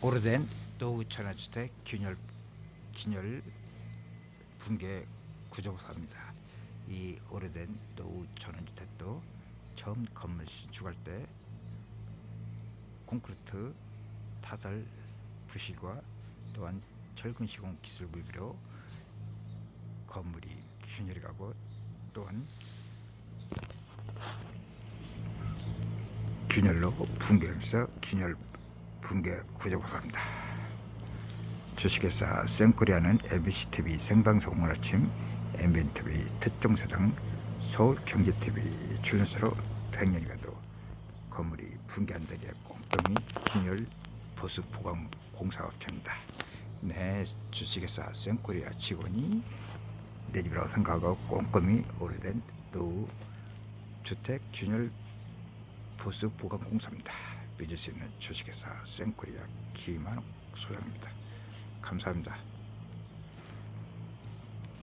오래된 노후 천연주택 균열 균열 붕괴 구조사입니다. 이 오래된 노후 천연주택도 처음 건물 신축할 때 콘크리트 타설 부실과 또한 철근 시공 기술 무비로 건물이 균열이 가고 또한 균열로 붕괴하면서 균열 붕괴 구조보사입니다. 주식회사 생코리아는 MBCTV 생방송을 아침 MBNTV 특종사장 서울경제TV 출연사로 100년이 가도 건물이 붕괴한다기에 꼼꼼히 균열 보수 보강 공사업체입니다. 네, 주식회사 생코리아 직원이 내 집이라고 생각하고 꼼꼼히 오래된 노후 주택 균열 보수 보강 공사입니다. 믿을 수 있는 주식회사 생코리아 김한옥 소장입니다. 감사합니다.